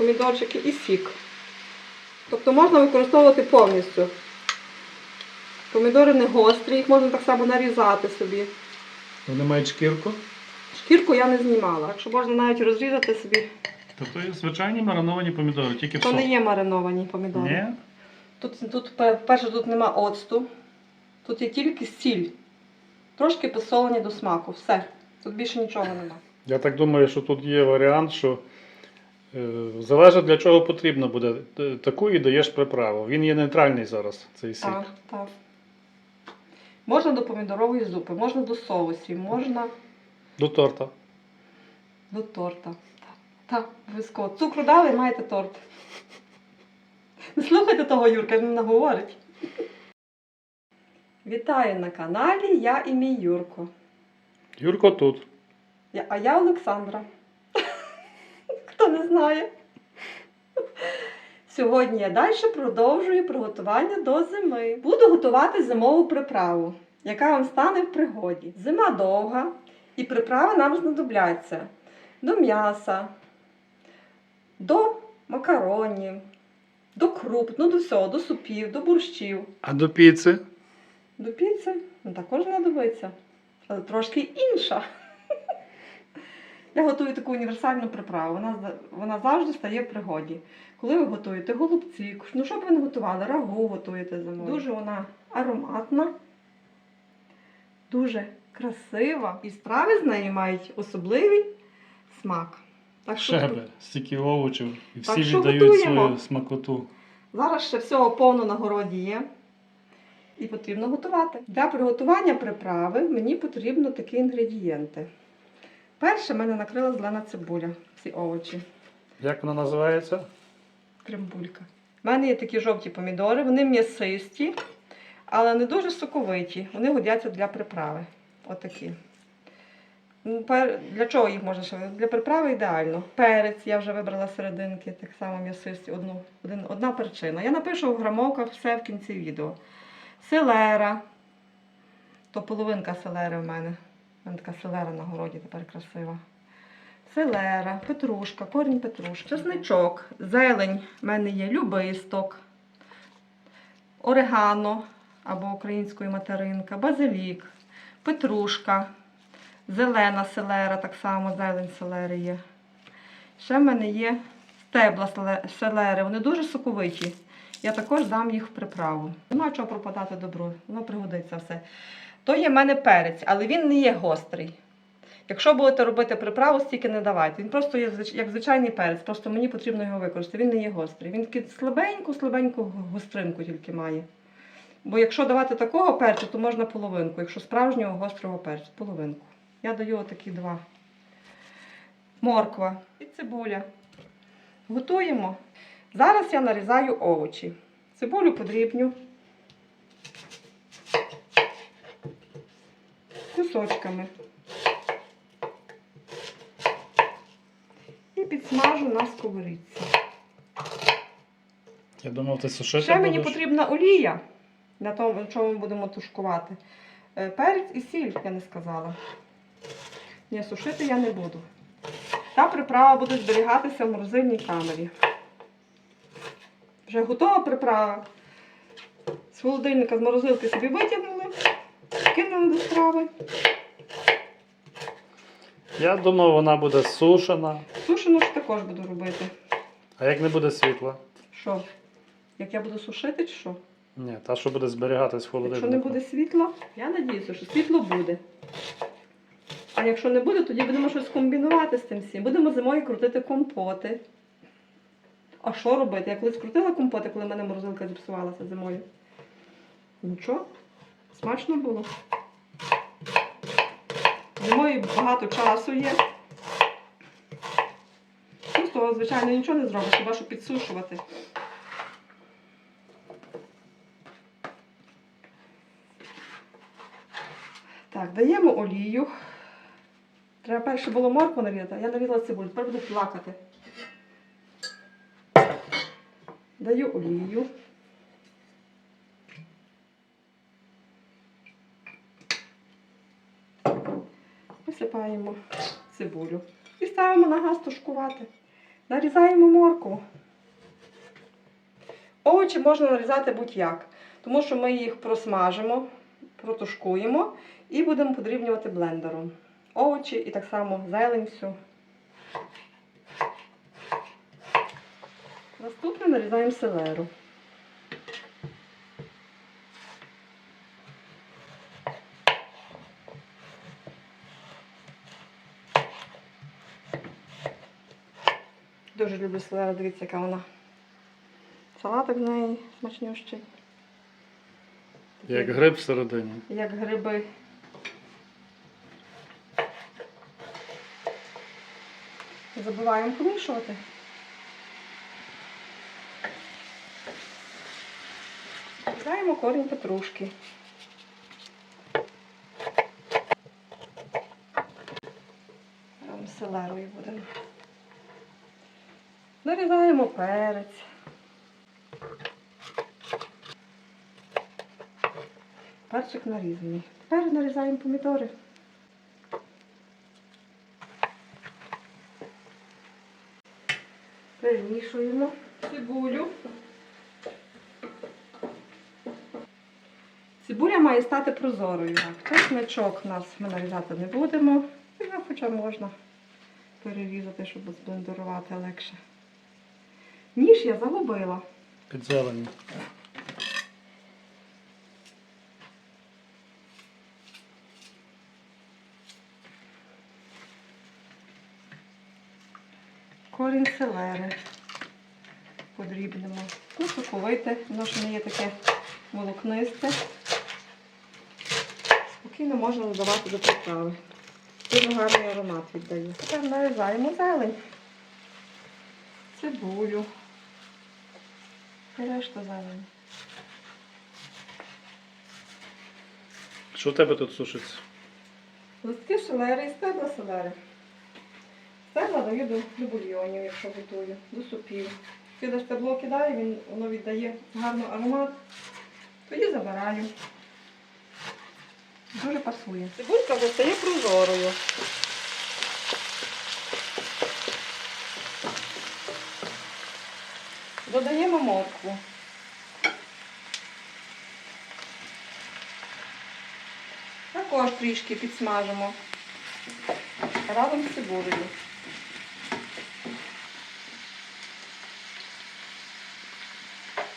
помідорчики і сік. Тобто можна використовувати повністю. Помідори не гострі, їх можна так само нарізати собі. Вони мають шкірку. Шкірку я не знімала, так що можна навіть розрізати собі. Тобто звичайні мариновані помідори, тільки в То не є мариновані помідори. Ні? Тут, тут перше, тут нема оцту. Тут є тільки сіль. Трошки посолені до смаку. Все. Тут більше нічого нема. Я так думаю, що тут є варіант, що залежить для чого потрібно буде. Таку і даєш приправу. Він є нейтральний зараз, цей сік. Так, так. Можна до помідорової зупи, можна до соусів, можна До торта. до торта. Так, так. Цукру дали, маєте торт. Не слухайте того Юрка, він наговорить. Вітаю на каналі Я і мій Юрко. Юрко тут. А я Олександра. Знає. Сьогодні я далі продовжую приготування до зими. Буду готувати зимову приправу, яка вам стане в пригоді. Зима довга, і приправи нам знадобляться до м'яса, до макаронів, до круп, ну до всього, до супів, до борщів. А до піци? До піци ну, також знадобиться, але трошки інша. Я готую таку універсальну приправу. Вона, вона завжди стає в пригоді. Коли ви готуєте голубці, ну що б ви не готували, рагу готуєте зимою. Дуже вона ароматна, дуже красива. І страви з неї мають особливий смак. Так що Шебе, стільки овочів. І всі Так віддають готуємо. свою смакоту. Зараз ще всього повно на городі є. І потрібно готувати. Для приготування приправи мені потрібно такі інгредієнти. Перше в мене накрила зелена цибуля, ці овочі, Як вона називається? крембулька. У мене є такі жовті помідори, вони м'ясисті, але не дуже соковиті. Вони годяться для приправи. Отакі. Ну, Для чого їх можна ще? Для приправи ідеально. Перець я вже вибрала серединки, так само м'ясисті, одну, один, одна перчина. Я напишу в грамовках все в кінці відео. Селера. То половинка селери в мене. Мене така селера на городі тепер красива. Селера, петрушка, корінь петрушки, чесничок, зелень в мене є любисток, орегано або українською материнка, базилік, петрушка, зелена селера, так само зелень селери є. Ще в мене є стебла селери, вони дуже соковиті. Я також дам їх в приправу. Нема чого пропадати добро, воно пригодиться все. То є в мене перець, але він не є гострий. Якщо будете робити приправу, стільки не давайте. Він просто є як звичайний перець, просто мені потрібно його використати. Він не є гострий. Він такий слабеньку, слабеньку гостринку тільки має. Бо якщо давати такого перцю, то можна половинку. Якщо справжнього гострого перцю, половинку. Я даю отакі два. Морква і цибуля. Готуємо. Зараз я нарізаю овочі. Цибулю подрібню. Кусочками. І підсмажу на сковорідці. Я думав, ти сушити Ще мені будеш? потрібна олія на тому, на чому ми будемо тушкувати. Е, Перець і сіль, я не сказала. Ні, сушити я не буду. Та приправа буде зберігатися в морозильній камері. Вже готова приправа. З холодильника з морозилки собі витягнули, кинули до страви. Я думав, вона буде сушена. Сушену ж також буду робити. А як не буде світла? Що? Як я буду сушити, чи що? Ні, та що буде зберігатись в холодильнику. Якщо не буде світла, я надіюся, що світло буде. А якщо не буде, тоді будемо щось комбінувати з тим всім. Будемо зимою крутити компоти. А що робити? Я колись крутила компоти, коли в мене морозилка зіпсувалася зимою. Нічого, смачно було. Зимою багато часу є. Ну, з того, звичайно, нічого не зробиш, хіба що підсушувати. Так, даємо олію. Треба перше було моркву нарізати, а я нарізала цибулю. Тепер буду плакати. Даю олію. Висипаємо цибулю. І ставимо на газ тушкувати. Нарізаємо моркву. Овочі можна нарізати будь-як, тому що ми їх просмажимо, протушкуємо і будемо подрібнювати блендером. Овочі і так само зелень всю. Наступне нарізаємо селеру. Дуже люблю селеру, дивіться, яка вона. Салатик з неї смачнющий. Як гриб всередині. Як гриби. Забуваємо помішувати. Додаємо корінь петрушки. З селерою будемо. Нарізаємо перець. Перчик нарізаний. Тепер нарізаємо помідори. Перемішуємо цибулю. Цибуля має стати прозорою. Чесничок нас ми нарізати не будемо. Ну, Хоча можна перерізати, щоб зблендерувати легше. Ніж я загубила. Під зелені. Корінь селери подрібнемо. Ну, соковите, воно ж не є таке волокнисте. Спокійно можна додавати до приправи. Дуже гарний аромат віддає. Тепер нарізаємо зелень. Цибулю. І решта зелені. Що у тебе тут сушиться? Листки селери і стебла селери. Стебла даю до, до бульйонів, якщо готую, до супів. Коли стебло кидаю, він, воно віддає гарний аромат. Тоді забираю. Дуже пасує. Цибулька стає прозорою. Додаємо моркву. Також трішки підсмажимо разом з цибулею.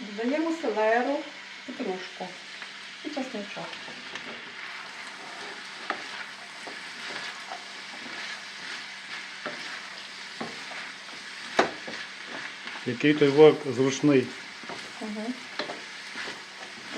Додаємо селеру, петрушку і чесничок. Який той вок зручний. Угу.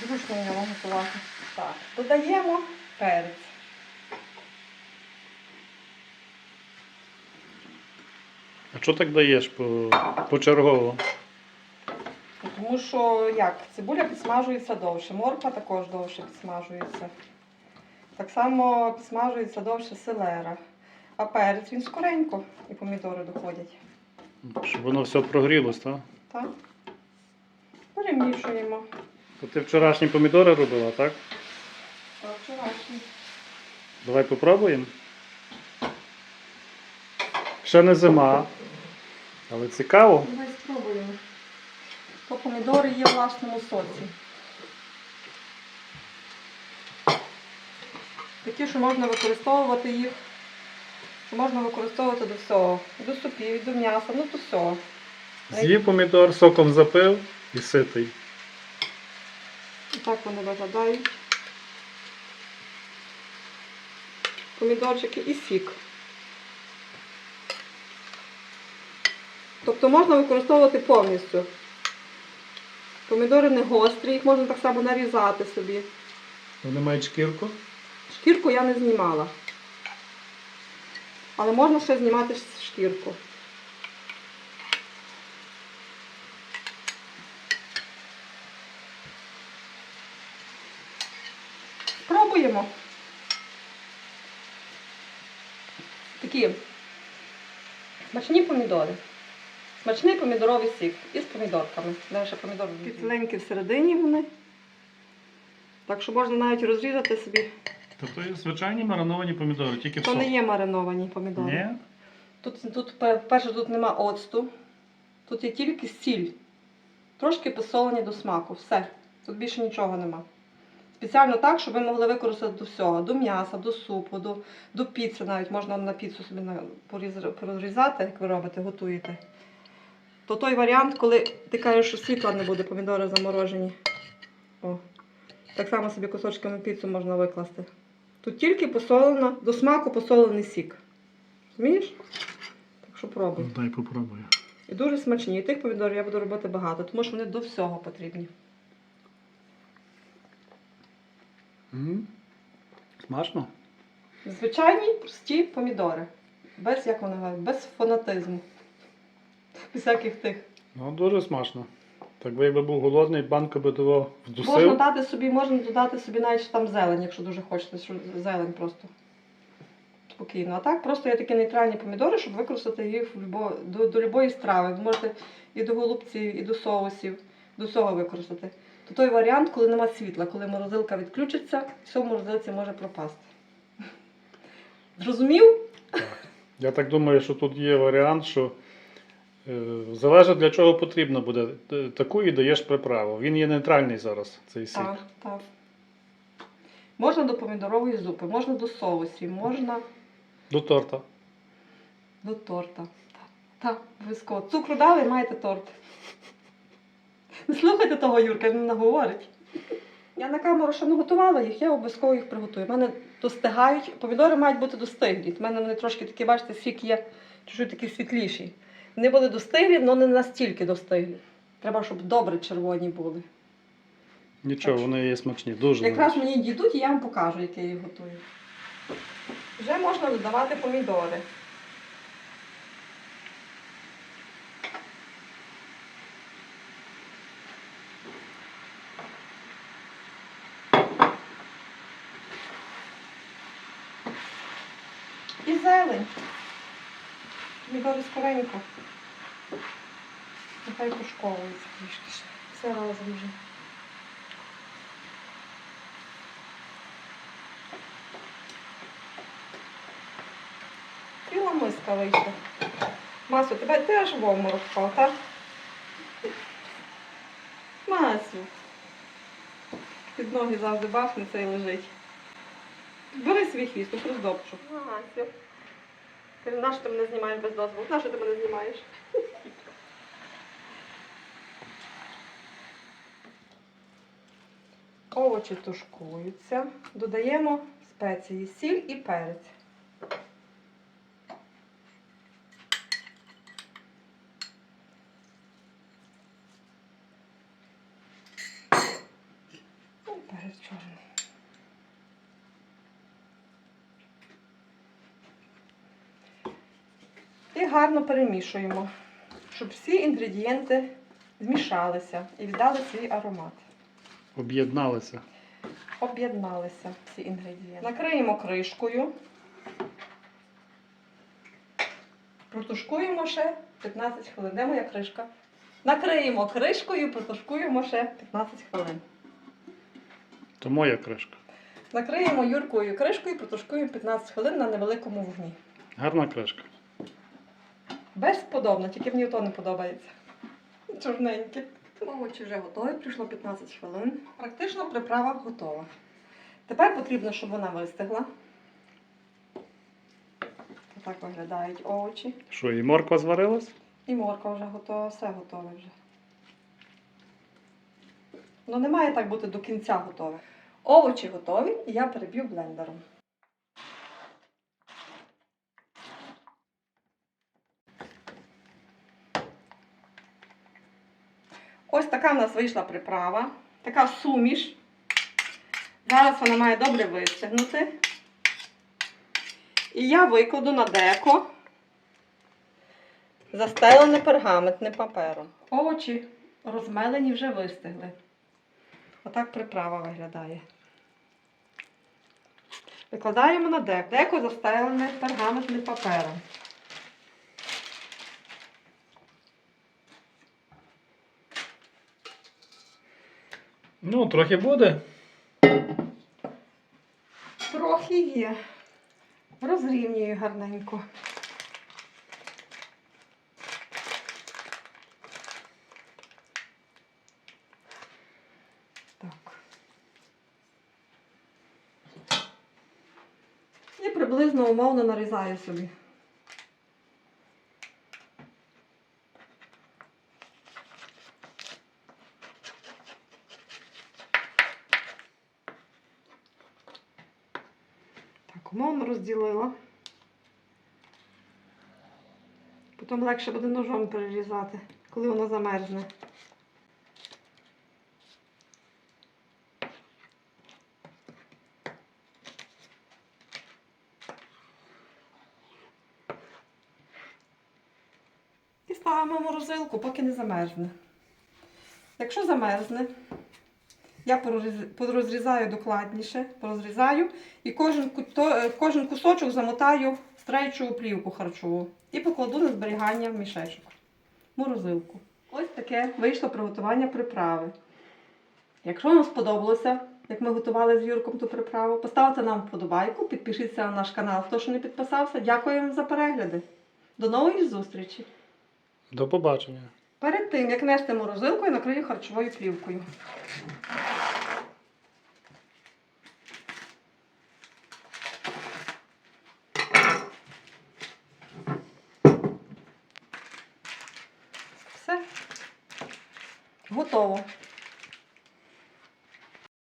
Зручно ньому готувати. Так, додаємо перець. А що так даєш по, почергово? Тому що як, цибуля підсмажується довше, морква також довше підсмажується. Так само підсмажується довше селера. А перець він скоренько і помідори доходять. Щоб воно все прогрілось, так? Так? Перемішуємо. То ти вчорашні помідори робила, так? Так, вчорашній. Давай попробуємо. Ще не зима, але цікаво. Давай спробуємо. То помідори є в власному соці. Такі, що можна використовувати їх, можна використовувати до всього. До супів, до м'яса, ну до всього. З'їв помідор, соком запив і ситий. Так вони виглядають. Помідорчики і сік. Тобто можна використовувати повністю. Помідори не гострі, їх можна так само нарізати собі. Вони мають шкірку. Шкірку я не знімала. Але можна ще знімати шкірку. Спробуємо. Такі смачні помідори. Смачний помідоровий сік із помідорками. Далі ще помідори. Кисленькі всередині вони. Так що можна навіть розрізати собі Тобто звичайні мариновані помідори, тільки в то не є мариновані помідори. Ні? Тут, тут пе- перше, тут нема оцту. Тут є тільки сіль. Трошки посолені до смаку. Все. Тут більше нічого нема. Спеціально так, щоб ви могли використати до всього. До м'яса, до супу, до, до піци навіть можна на піцу собі на- поріз- порізати, як ви робите, готуєте. То той варіант, коли ти кажеш, що світла не буде, помідори заморожені. О. Так само собі кусочками піцу можна викласти. Тут тільки посолена, до смаку посолений сік. Розумієш? Так що пробуй. Дай попробую. І дуже смачні. І тих помідорів я буду робити багато, тому що вони до всього потрібні. М? Смачно? Звичайні прості помідори. Без, як вони говорять, без фанатизму. Без всяких тих. Ну, дуже смачно. Так би якби був голодний, банку би того Можна дати собі, можна додати собі навіть там зелень, якщо дуже хочете, що зелень просто. Спокійно. А так просто є такі нейтральні помідори, щоб використати їх в любо, до, до любої страви. Ви можете і до голубців, і до соусів, до всього використати. То той варіант, коли нема світла, коли морозилка відключиться, все в морозилці може пропасти. Зрозумів? Я так думаю, що тут є варіант, що залежить для чого потрібно буде. Таку і даєш приправу. Він є нейтральний зараз, цей сік. Так, так. Можна до помідорової зупи, можна до соусів, можна До торта. До торта. Так, так, обов'язково. Цукру дали, маєте торт. Не слухайте того, Юрка, він наговорить. Я на камеру ще не готувала їх, я обов'язково їх приготую. У мене достигають, помідори мають бути достиглі. У мене вони трошки такі, бачите, сік є чуть-чуть такі світліші. Вони були достиглі, але не настільки достиглі. Треба, щоб добре червоні були. Нічого, Так. вони є смачні, дуже. Якраз навіть. мені дійдуть і я вам покажу, як я їх готую. Вже можна додавати помідори. І зелень. Помідори скоренько. Нехай тушковується трішки. Все разом вже. Ціла вийшла. Масю, тебе теж в обморок впав, так? Масю. Під ноги завжди бахнеться і лежить. Бери свій хвіст, ну роздопчу. Масю. Ти на що ти мене знімаєш без дозволу? На що ти мене знімаєш? Овочі тушкуються. Додаємо спеції, сіль і перець. Ну, і гарно перемішуємо, щоб всі інгредієнти змішалися і віддали свій аромат. Об'єдналися. Об'єдналися всі інгредієнти. Накриємо кришкою. Протушкуємо ще 15 хвилин. Де моя кришка? Накриємо кришкою, протушкуємо ще 15 хвилин. То моя кришка. Накриємо юркою кришкою, протушкуємо 15 хвилин на невеликому вогні. Гарна кришка. Безподобно, тільки мені то не подобається. Чорненьке. Овочі вже готові, прийшло 15 хвилин. Практично приправа готова. Тепер потрібно, щоб вона вистигла. Отак виглядають овочі. Що, і морква зварилась? І морква вже готова, все готове вже. Ну не має так бути до кінця готове. Овочі готові, і я переб'ю блендером. Ось така в нас вийшла приправа, така суміш. Зараз вона має добре вистигнути. І я викладу на деко застелене пергаментним папером. Овочі розмелені вже вистигли. Отак приправа виглядає. Викладаємо на деко. Деко застелене пергаментним папером. Ну, трохи буде. Трохи є. Розрівнюю гарненько. Так. І приблизно умовно нарізаю собі. Розділила. Потім легше буде ножом перерізати, коли воно замерзне. І ставимо морозилку, поки не замерзне. Якщо замерзне, я порозрізаю докладніше, порозрізаю і кожен, е, кожен кусочок замотаю в стрейчову плівку харчову і покладу на зберігання в мішечок. Морозилку. Ось таке вийшло приготування приправи. Якщо вам сподобалося, як ми готували з Юрком ту приправу, поставте нам вподобайку, підпишіться на наш канал, хто ще не підписався. Дякуємо за перегляди. До нової зустрічі! До побачення. Перед тим, як нести морозилку, я накрию харчовою плівкою.